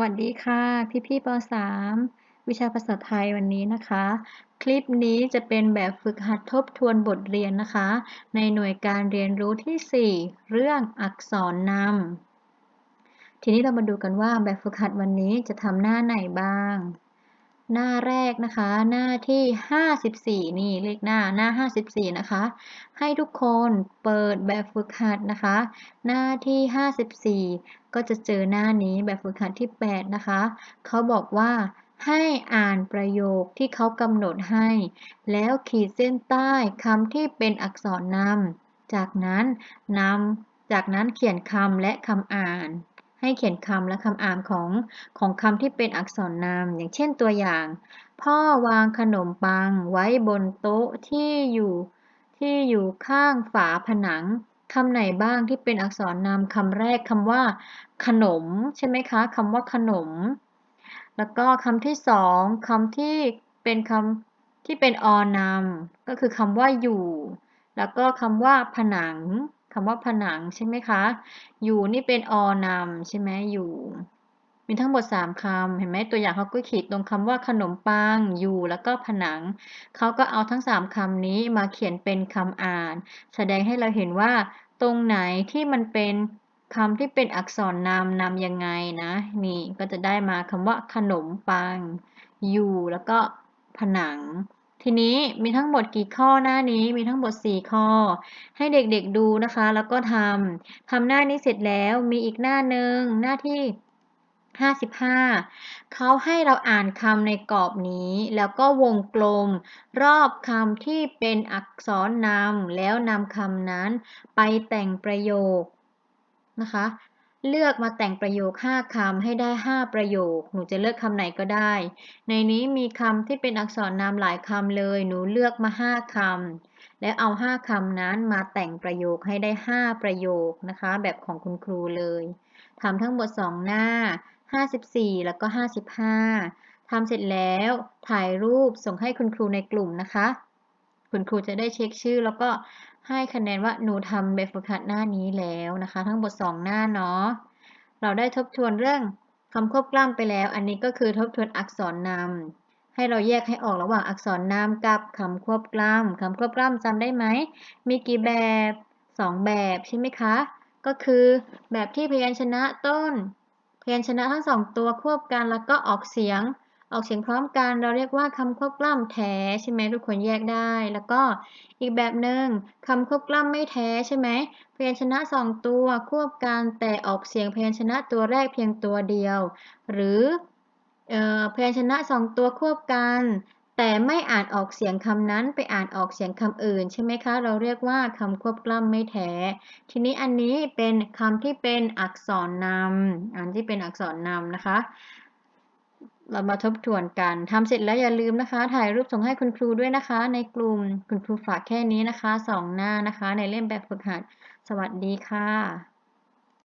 วัสดีค่ะ พี่ๆป .3 วิชาภาษาไทยวันนี้นะคะ คลิปนี้จะเป็นแบบฝึกหัดทบทวนบทเรียนนะคะ ในหน่วยการเรียนรู้ที่ 4 เรื่องอักษรนำทีนี้เรามาดูกันว่าแบบฝึกหัดวันนี้จะทำหน้าไหนบ้าง หน้าแรกนะคะ หน้าที่ 54 นี่เลขหน้าหน้า 54 นะคะ ให้ทุกคนเปิดแบบฝึกหัดนะคะ หน้าที่ 54 ก็จะเจอหน้านี้แบบฝึกหัดที่ 8 นะคะ เขาบอกว่าให้อ่านประโยคที่เขากำหนดให้ แล้วขีดเส้นใต้คำที่เป็นอักษรนำจากนั้นนำจากนั้นเขียนคำและคำอ่าน ให้เขียนคำและคำอ่านของของคำที่เป็นอักษรนำอย่างเช่นตัวอย่าง พ่อวางขนมปังไว้บนโต๊ะที่อยู่ที่อยู่ข้างฝาผนังคำไหนบ้างที่เป็นอักษรนำคำแรกคำว่า ขนม ใช่ไหมคะคำว่าขนม แล้วก็คำที่สองคำที่เป็นคำที่เป็นอนำก็คือคำว่าอยู่ แล้วก็คำว่าผนัง คำว่าผนังใช่ไหมคะ อยู่นี่เป็นอนำใช่ไหมอยู่ มีทั้งหมด3คำเห็นไหมตัวอย่างเขาก็ขีดตรงคำว่าขนมปังอยู่แล้วก็ผนัง เขาก็เอาทั้ง3คำนี้มาเขียนเป็นคำอ่าน แสดงให้เราเห็นว่า ตรงไหนที่มันเป็นคำที่เป็นอักษรนามนำยังไงนะ นี่ก็จะได้มาคำว่าขนมปัง อยู่แล้วก็ผนัง ทีนี้มีทั้งหมดกี่ข้อหน้านี้มีทั้งหมด 4 ข้อ ให้เด็กๆดูนะคะ แล้วก็ทำทำหน้านี้เสร็จแล้วมีอีกหน้าหนึ่งหน้าที่ 55 เขาให้เราอ่านคำในกรอบนี้ แล้วก็วงกลม รอบคำที่เป็นอักษรนำแล้วนำคำนั้นไปแต่งประโยคนะคะ เลือกมาแต่งประโยค 5 คำให้ได้ 5 ประโยค หนูจะเลือกคำไหนก็ได้ ในนี้มีคำที่เป็นอักษรนามหลายคำเลย หนูเลือกมา 5คำ แล้วเอา 5คำนั้นมาแต่งประโยคให้ได้ 5 ประโยคนะคะ แบบของคุณครูเลยทำทั้งหมด 2 หน้า 54 แล้วก็ 55ทำเสร็จแล้ว ถ่ายรูปส่งให้คุณครูในกลุ่มนะคะ คุณครูจะได้เช็คชื่อ แล้วก็ให้คะแนนว่าหนูทำแบบฝึกหัดหน้านี้แล้วนะคะ ทั้งหมด2หน้าเนาะเราได้ทบทวนเรื่องคำควบกล้ำไปแล้ว อันนี้ก็คือทบทวนอักษรนำให้เราแยกให้ออกระหว่างอักษรนามกับคำควบกล้ำคำควบกล้ำจำได้ไหมมีกี่แบบ2แบบใช่ไหมคะก็คือแบบที่พยัญชนะต้น พยัญชนะทั้งสองตัวควบกันแล้วก็ออกเสียง ออกเสียงพร้อมกันเราเรียกว่าคำควบกล้ำแท้ใช่ไหมทุกคนแยกได้ แล้วก็อีกแบบหนึ่งคำควบกล้ำไม่แท้ใช่ไหมพยัญชนะสองตัวควบกันแต่ออกเสียงพยัญชนะตัวแรกเพียงตัวเดียว หรือพยัญชนะสองตัวควบกันแต่ไม่อ่านออกเสียงคำนั้นไปอ่านออกเสียงคำอื่นใช่ไหมคะ เราเรียกว่าคำควบกล้ำไม่แท้ ทีนี้อันนี้เป็นคำที่เป็นอักษรนำอันที่เป็นอักษรนำนะคะ เรามาทบทวนกันทำเสร็จแล้วอย่าลืมนะคะ ถ่ายรูปส่งให้คุณครูด้วยนะคะ ในกลุ่มคุณครูฝากแค่นี้นะคะสองหน้านะคะ ในเล่มแบบฝึกหัด สวัสดีค่ะ